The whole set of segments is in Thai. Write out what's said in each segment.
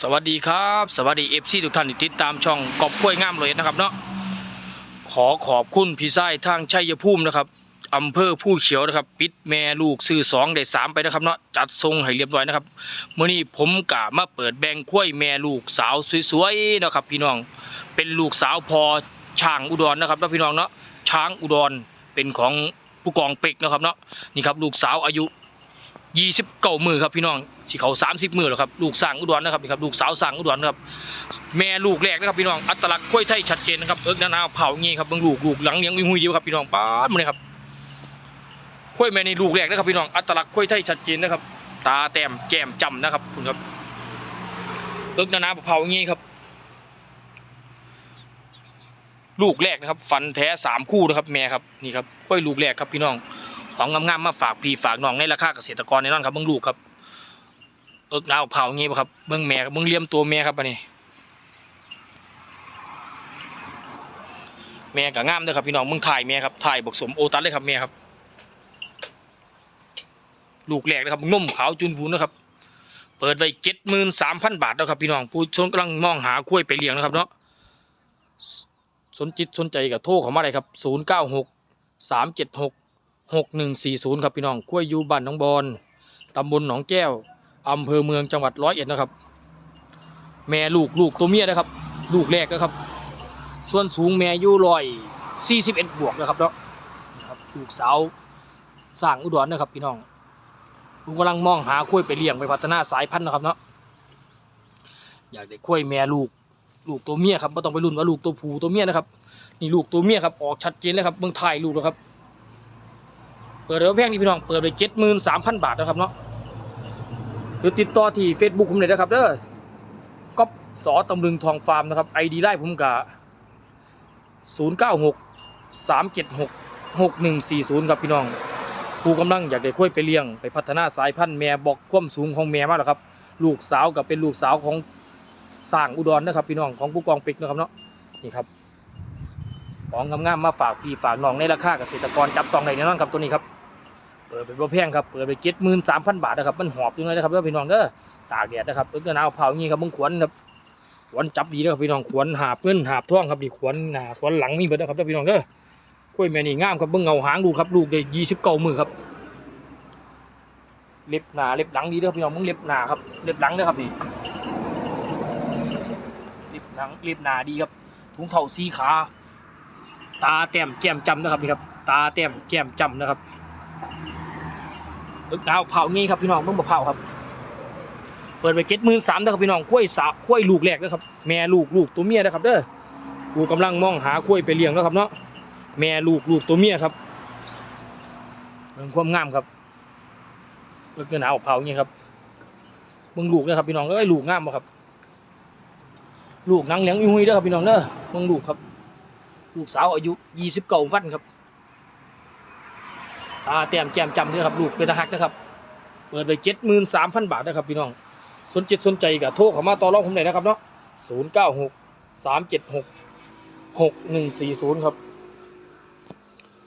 สวัสดีครับ สวัสดีเอฟซีทุกท่านที่ติดตามช่องกอบกล้วยงามเลยนะครับเนาะขอขอบคุณพี่ไส้ทางชัยภูมินะครับอำเภอผู้เขียวนะครับ ปิดแม่ลูกซื้อสองได้สามไปนะครับเนาะจัดทรงให้เรียบร้อยนะครับเมื่อนี้ผมกะมาเปิดแบ่งกล้วยแม่ลูกสาวสวยๆนะครับ พี่น้องเป็นลูกสาวพอช้างอุดรนะครับแล้วพี่น้องเนาะช้างอุดรเป็นของผู้กองเป็กนะครับเนาะนี่ครับลูกสาวอายุ ยี่สิบเก้ามือครับพี่น้องสิเขาสามสิบมือแล้วครับลูกสร้างอุดรนะครับนี่ครับลูกสาวสร้างอุดรนะครับแม่ลูกแรกนะครับพี่น้องอัตลักษณ์กล้วยไทยชัดเจนนะครับเอิกนานาเผางี้ครับเบางลูกลูกหลังเลี้ยงวิหุยเดียวครับพี่น้องป้าดมาเลยครับกล้วยแม่นี่ลูกแรกนะครับพี่น้องอัตลักษณ์กล้วยไทยชัดเจนนะครับ ตาแต้มแก้มจำนะครับคุณครับเอิกนานาเผางี้ครับ ลูกแรกนะครับ ฟันแท้สามคู่นะครับแม่ครับนี่ครับกล้วยลูกแรกครับพี่น้อง ของงามๆมาฝากพี่ฝากน้องในราคาเกษตรกรแน่นอนครับเบิ่งลูกครับเอิกนาวเผางี้บ่ครับเบิ่งแม่ครับเบิ่งเลี้ยมตัวแม่ครับอันนี้ แม่ก็งามเด้อครับพี่น้องเบิ่งถ่ายแม่ครับถ่ายบกสมโอตัสเลยครับแม่ครับ ลูกแรกนะครับนุ่มขาวจุนพูนนะครับเปิดไว้เจ็ดหมื่นสามพันบาทแล้วครับพี่น้องผู้ชมกำลังมองหากล้วยไปเลี้ยงนะครับเนาะสนจิตสนใจกับโทรเข้ามาเลยครับศูนย์เก้าหกสามเจ็ดหก หกหนึ่งสี่ศูนย์ครับพี่น้องกล้วยยูบ้านหนองบอนตำบลหนองแก้วอำเภอเมืองจังหวัดร้อยเอ็ดนะครับ แม่ลูกลูกตัวเมียนะครับ ลูกแรกนะครับ ส่วนสูงแม่อยู่ร้อยสี่สิบเอ็ดบวกนะครับเนาะนะครับลูกสาวสร้างอุดรนะครับพี่น้องลุงกำลังมองหากล้วยไปเลี้ยงไปพัฒนาสายพันธุ์นะครับเนาะอยากได้กล้วยแม่ลูกลูกตัวเมียครับไม่ต้องไปรุ่นว่าลูกตัวผู้ตัวเมียนะครับนี่ลูกตัวเมียครับออกชัดเจนเลยครับเบื้องถ่ายลูกแล้วครับ เปิดเรือแพงนี่พี่น้องเปิดไปเจ็ดหมื่นสามพันบาทนะครับเนาะหรือติดต่อที่ Facebook ผมเลยนะครับเด้อก๊อปสอตำลึงทองฟาร์มนะครับไอดีไล่ผมกะศูนย์เก้าหกสามเจ็ดหกหกหนึ่งสี่ศูนย์ครับพี่น้องผู้กำลังอยากได้ค่อยไปเลี้ยง ไปพัฒนาสายพันธุ์แม่บอกความสูงของแม่มากแล้วครับ ลูกสาวกับเป็นลูกสาวของสร้างอุดรนะครับพี่น้องของผู้กองปิกนะครับเนาะนี่ครับ ของงามๆมาฝากพี่ฝากน้องในราคาเกษตรกรจับต้องได้แน่นอนครับตัวนี้ครับเปิดเป็นบ่แพงครับเปิดไปเจ็ดหมื่นสามพันบาทนะครับมันหอบอยู่เลยนะครับเด้อพี่น้องเด้อตากแดดนะครับเอิ้นหนาวเผาอย่างงี้ครับมึงขวนครับขวนจับดีนะครับพี่น้องขวนหาบเงินหาบท่องครับดีขวนหนาขวนหลังมีเบิดนะครับเด้อพี่น้องเด้อกล้วยแม่นี่งามครับเบิ่งเงาหางดูครับลูกได้ยี่สิบเก้ามือครับเล็บหนาเล็บหลังดีเด้อพี่น้องมึงเล็บหนาครับเล็บหลังเด้อครับนี่เล็บหลังเล็บหนาดีครับถุงเท้าสีขา ตาแต้มแก้มจำนะครับนี่ครับ ตาแต้มแก้มจำนะครับดาวเผางี้ครับพี่น้องเบิ่งบ่เผาครับ เปิดไปเจ็ดหมื่นสามนะครับพี่น้องกล้วยสาวกล้วยลูกแรกนะครับ แม่ลูกลูกตัวเมียนะครับเด้อกูกำลังมองหากล้วยไปเลี้ยงแล้วครับเนาะแม่ลูกลูกตัวเมียครับเบิ่งความงามครับเอิกดาวเผางี้ครับเบิ่งลูกนะครับพี่น้องเอ้ยลูกงามบ่ครับ ลูกนังเหลียงอุ้ยเด้อครับพี่น้องเด้อเบิ่งลูกครับ ลูกสาวอายุยี่สิบเก้าวันครับตาแต้มแก้มจำเนี่ยครับ ลูกเป็นทหารนะครับเปิดไปเจ็ดหมื่นสามพันบาทนะครับพี่น้องสนจิตสนใจกับโทรเข้ามาต่อรองผมเลยนะครับเนาะศูนย์เก้าหกสามเจ็ดหกหกหนึ่งสี่ศูนย์ครับ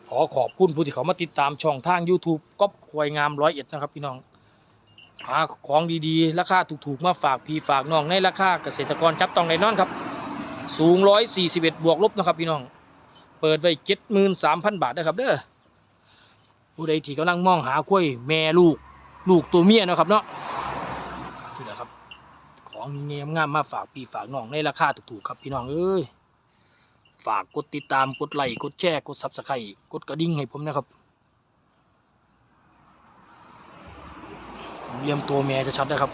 ขอขอบคุณผู้ที่เขามาติดตามช่องทาง YouTube ก๊อปควายงามร้อยเอ็ดนะครับพี่น้องหาของดีๆ ราคาถูกๆ มาฝากพี่ฝากน้องในราคาเกษตรกรจับต้องได้นอนครับ สูง141บวกลบนะครับพี่น้อง ปิดไว้73,000บาทนะครับเด้อผู้ใดที่กำลังมองหากล้วยแม่ลูกลูกตัวเมียนะครับเนาะนี่แหละครับ ของเงี้ยงามมาฝากพี่ฝากน้องในราคาถูกๆครับพี่น้องเอ้ยฝากกดติดตามกดไลค์กดแชร์กดซับสไครต์กดกระดิ่งให้ผมนะครับเลียมตัวแม่จะชัดนะครับ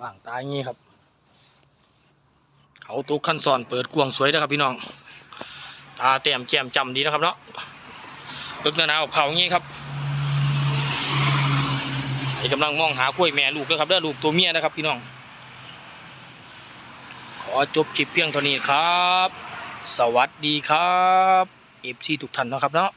บางตาอย่างงี้ครับ เขาตัวขั้นสอนเปิดกวงสวยนะครับพี่น้องตาเต็มแก้มจำดีนะครับเนาะเอิกหนาวเผาอย่างงี้ครับไอ้กำลังมองหากล้วยแม่ลูกนะครับเด้อลูกตัวเมียนะครับพี่น้อง ขอจบคลิปเพียงเท่านี้ครับ สวัสดีครับเอฟซีทุกท่านนะครับเนาะ